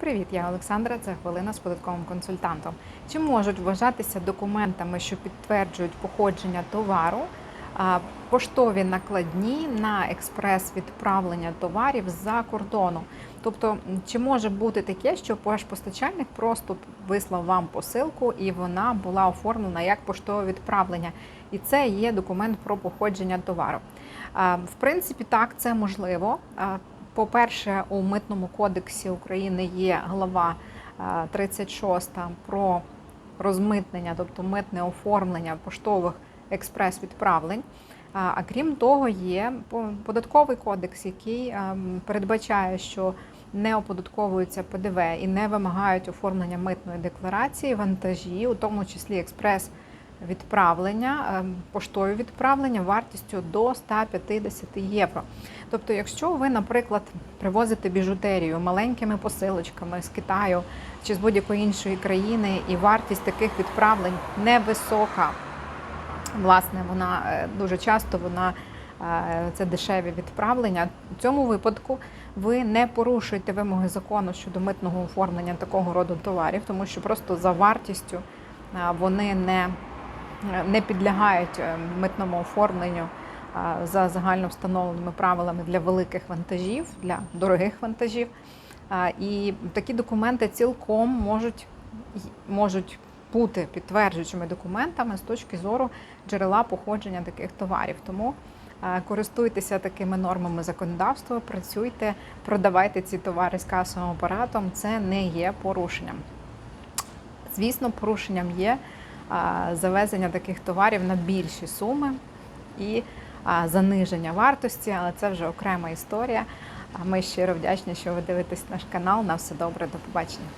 Привіт, я Олександра. Це хвилина з податковим консультантом. Чи можуть вважатися документами, що підтверджують походження товару, поштові накладні на експрес відправлення товарів з-за кордону? Тобто, чи може бути таке, що ваш постачальник просто вислав вам посилку і вона була оформлена як поштове відправлення, і це є документ про походження товару? В принципі, так, це можливо. По-перше, у митному кодексі України є глава а, 36 про розмитнення, тобто митне оформлення поштових експрес-відправлень. А крім того, є по- податковий кодекс, який ем, передбачає, що не оподатковуються ПДВ і не вимагають оформлення митної декларації вантажі, у тому числі експрес відправлення, ем, поштові відправлення вартістю до 150 євро. Тобто, якщо ви, наприклад, привозите біжутерію маленькими посилочками з Китаю чи з будь-якої іншої країни, і вартість таких відправлень невисока, власне, вона е, дуже часто вона е, це дешеві відправлення. У цьому випадку ви не порушуєте вимоги закону щодо митного оформлення такого роду товарів, тому що просто за вартістю е, вони не, не підлягають е, митному оформленню за загально встановленими правилами для великих вантажів, для дорогих вантажів. І такі документи цілком можуть, можуть бути підтверджуючими документами з точки зору джерела походження таких товарів. Тому користуйтеся такими нормами законодавства, працюйте, продавайте ці товари з касовим апаратом. Це не є порушенням. Звісно, порушенням є завезення таких товарів на більші суми і заниження вартості, але це вже окрема історія. Ми щиро вдячні, що ви дивитесь наш канал. На все добре, до побачення.